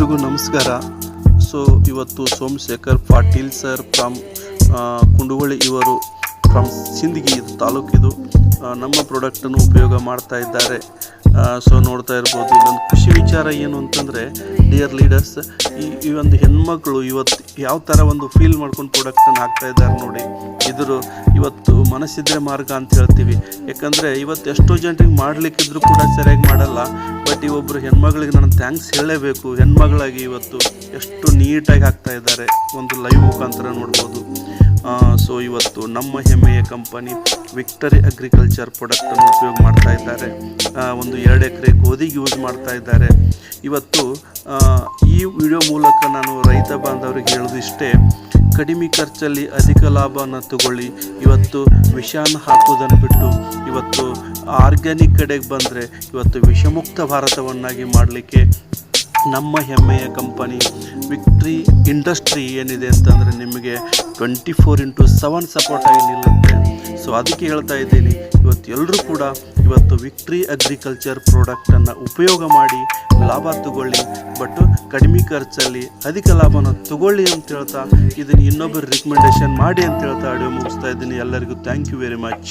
ಎಲ್ರಿಗೂ ನಮಸ್ಕಾರ. ಸೊ, ಇವತ್ತು ಸೋಮಶೇಖರ್ ಪಾಟೀಲ್ ಸರ್ ಫ್ರಮ್ ಕುಂಡುವಳ್ಳಿ ಇವರು ಫ್ರಮ್ ಸಿಂದಗಿ ತಾಲೂಕಿದು ನಮ್ಮ ಪ್ರಾಡಕ್ಟನ್ನು ಉಪಯೋಗ ಮಾಡ್ತಾ ಇದ್ದಾರೆ. ಸೊ ನೋಡ್ತಾ ಇರ್ಬೋದು. ಇನ್ನೊಂದು ಖುಷಿ ವಿಚಾರ ಏನು ಅಂತಂದರೆ ಡಿಯರ್ ಲೀಡರ್ಸ್ ಈ ಈ ಒಂದು ಹೆಣ್ಮಕ್ಳು ಇವತ್ತು ಯಾವ ಥರ ಒಂದು ಫೀಲ್ ಮಾಡ್ಕೊಂಡು ಪ್ರಾಡಕ್ಟನ್ನು ಹಾಕ್ತಾ ಇದ್ದಾರೆ ನೋಡಿ. ಇದ್ರ ಇವತ್ತು ಮನಸ್ಸಿದ್ರೆ ಮಾರ್ಗ ಅಂತ ಹೇಳ್ತೀವಿ. ಯಾಕಂದರೆ ಇವತ್ತು ಎಷ್ಟೋ ಜನರಿಗೆ ಮಾಡಲಿಕ್ಕಿದ್ರು ಕೂಡ ಸರಿಯಾಗಿ ಮಾಡಲ್ಲ. ಬಟ್ ಈ ಹೆಣ್ಮಗಳಿಗೆ ನಾನು ಥ್ಯಾಂಕ್ಸ್ ಹೇಳಲೇಬೇಕು ಹೆಣ್ಮಗಳಾಗಿ ಇವತ್ತು ಎಷ್ಟು ನೀಟಾಗಿ ಹಾಕ್ತಾ ಇದ್ದಾರೆ. ಒಂದು ಲೈವ್ ಮುಖಾಂತರ ನೋಡ್ಬೋದು. ಸೊ ಇವತ್ತು ನಮ್ಮ ಹೆಮ್ಮೆಯ ಕಂಪನಿ ವಿಕ್ಟರಿ ಅಗ್ರಿಕಲ್ಚರ್ ಪ್ರಾಡಕ್ಟನ್ನು ಉಪಯೋಗ ಮಾಡ್ತಾ ಇದ್ದಾರೆ. ಒಂದು ಎರಡು ಎಕರೆ ಗೋಧಿಗೆ ಯೂಸ್ ಮಾಡ್ತಾ ಇದ್ದಾರೆ. ಇವತ್ತು ಈ ವಿಡಿಯೋ ಮೂಲಕ ನಾನು ರೈತ ಬಾಂಧವರಿಗೆ ಹೇಳೋದು ಇಷ್ಟೇ. ಕಡಿಮೆ ಖರ್ಚಲ್ಲಿ ಅಧಿಕ ಲಾಭನ ತಗೊಳ್ಳಿ. ಇವತ್ತು ವಿಷಾನ ಹಾಕೋದನ್ನು ಬಿಟ್ಟು ಇವತ್ತು ಆರ್ಗ್ಯಾನಿಕ್ ಕಡೆಗೆ ಬಂದರೆ ಇವತ್ತು ವಿಷಮುಕ್ತ ಭಾರತವನ್ನಾಗಿ ಮಾಡಲಿಕ್ಕೆ ನಮ್ಮ ಹೆಮ್ಮೆಯ ಕಂಪನಿ ವಿಕ್ಟ್ರಿ ಇಂಡಸ್ಟ್ರಿ ಏನಿದೆ ಅಂತಂದರೆ ನಿಮಗೆ ಟ್ವೆಂಟಿ ಫೋರ್ ಇಂಟು ಸೆವೆನ್ ಸಪೋರ್ಟಾಗಿ ನಿಲ್ಲುತ್ತೆ. ಸೊ ಅದಕ್ಕೆ ಹೇಳ್ತಾ ಇದ್ದೀನಿ, ಇವತ್ತು ಎಲ್ಲರೂ ಕೂಡ ಇವತ್ತು ವಿಕ್ಟ್ರಿ ಅಗ್ರಿಕಲ್ಚರ್ ಪ್ರಾಡಕ್ಟನ್ನು ಉಪಯೋಗ ಮಾಡಿ ಲಾಭ ತಗೊಳ್ಳಿ ಬಟ್ ಕಡಿಮೆ ಖರ್ಚಲ್ಲಿ ಅಧಿಕ ಲಾಭನ ತಗೊಳ್ಳಿ ಅಂತ ಹೇಳ್ತಾ ಇದನ್ನು ಇನ್ನೊಬ್ಬರು ರಿಕಮೆಂಡೇಶನ್ ಮಾಡಿ ಅಂತ ಹೇಳ್ತಾ ಆಡಿಯೋ ಮುಗಿಸ್ತಾ ಇದ್ದೀನಿ. ಎಲ್ಲರಿಗೂ ಥ್ಯಾಂಕ್ ಯು ವೆರಿ ಮಚ್